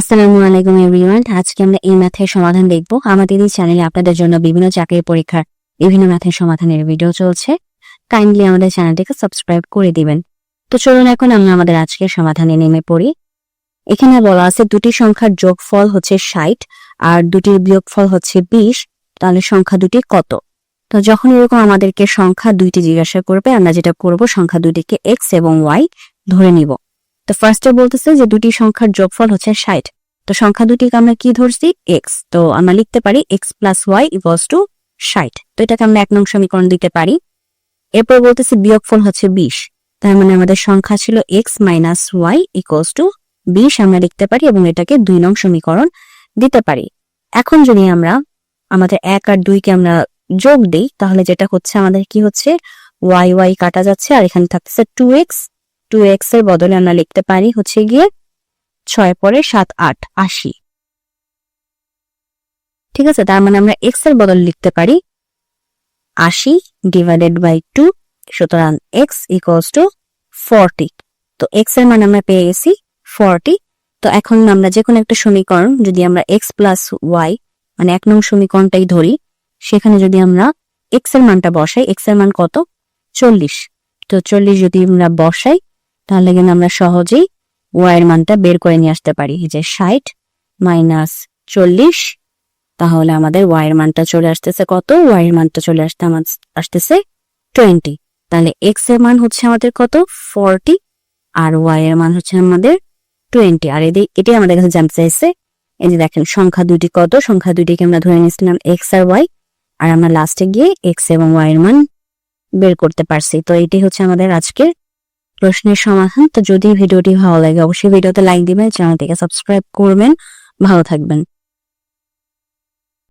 আসসালামু আলাইকুম এভরিওয়ান। আজকে আমরা এই ম্যাথের সমাধান দেখব। আমাদের এই চ্যানেলে আপনাদের জন্য বিভিন্ন চাকরির পরীক্ষার বিভিন্ন ম্যাথের সমাধানের ভিডিও চলছে। কাইন্ডলি আমাদের চ্যানেলটিকে সাবস্ক্রাইব করে দিবেন। তো চলুন এখন আমরা আমাদের আজকের সমাধানে নেমে পড়ি। এখানে বলা আছে দুটি সংখ্যার যোগফল হচ্ছে ষাট আর দুটির বিয়োগফল হচ্ছে বিশ। তাহলে সংখ্যা দুটি কত? তো যখন এরকম আমাদেরকে সংখ্যা দুইটি জিজ্ঞাসা করবে, আমরা যেটা করব, সংখ্যা দুটিকে এক্স এবং ওয়াই ধরে নিব। তো ফার্স্টে বলতেছে যে দুটি সংখ্যার যোগফল হচ্ছে ষাট। তো সংখ্যা দুটিকে আমরা কি ধরছি? এক্স তো আমরা লিখতে পারি X plus Y equals to ষাট। তো এটাকে আমরা এক নং সমীকরণ দিতে পারি। এরপর বলতেছে বিয়োগফল হচ্ছে বিশ। তার মানে আমাদের সংখ্যা ছিল X minus Y equals to বিশ আমরা লিখতে পারি এবং এটাকে দুই নং সমীকরণ দিতে পারি। এখন যদি আমরা আমাদের এক আর দুইকে আমরা যোগ দিই, তাহলে যেটা হচ্ছে আমাদের কি হচ্ছে? ওয়াই ওয়াই কাটা যাচ্ছে আর এখানে থাকতেছে টু এক্স টু এক্সের বদলে আমরা লিখতে পারি হচ্ছে গিয়ে ছয় পরে সাত আট আশি। ঠিক আছে, তার মানে আমরা এক্সের বদলে লিখতে পারি আশি ডিভাইডেড বাই টু সুতরাং এক্স ইকুয়ালস টু ফর্টি তো এক্সের মান আমরা পেয়ে গেছি ফর্টি তো এখন আমরা যে কোনো একটা সমীকরণ যদি আমরা এক্স প্লাস ওয়াই মানে এক নং সমীকরণটাই ধরি, সেখানে যদি আমরা এক্সের মানটা বসাই এক্সের মান কত? চল্লিশ। তো চল্লিশ যদি আমরা বসাই তাহলে কিন্তু আমরা সহজেই ওয়াই এর মানটা বের করে নিয়ে আসতে পারি। যে ষাট মাইনাস চল্লিশ, তাহলে আমাদের ওয়াই এর মানটা চলে আসতেছে কত? ওয়াই এর মানটা চলে আসতে আমার, আসতেছে টোয়েন্টি তাহলে এক্সের মান হচ্ছে আমাদের কত? ফর্টি আর ওয়াই এর মান হচ্ছে আমাদের টোয়েন্টি আর এদি এটাই আমাদের কাছে জানতে চাইছে, এই যে দেখেন সংখ্যা দুটি কত? সংখ্যা দুটিকে আমরা ধরে নিয়েছিলাম এক্স আর ওয়াই আর আমরা লাস্টে গিয়ে এক্স এবং ওয়াই এর মান বের করতে পারছি। তো এটি হচ্ছে আমাদের আজকের প্রশ্নের সমাধান। তো যদি ভিডিওটি ভালো লাগে, অবশ্যই ভিডিওতে লাইক দিবেন, চ্যানেলটিকে সাবস্ক্রাইব করবেন। ভালো থাকবেন।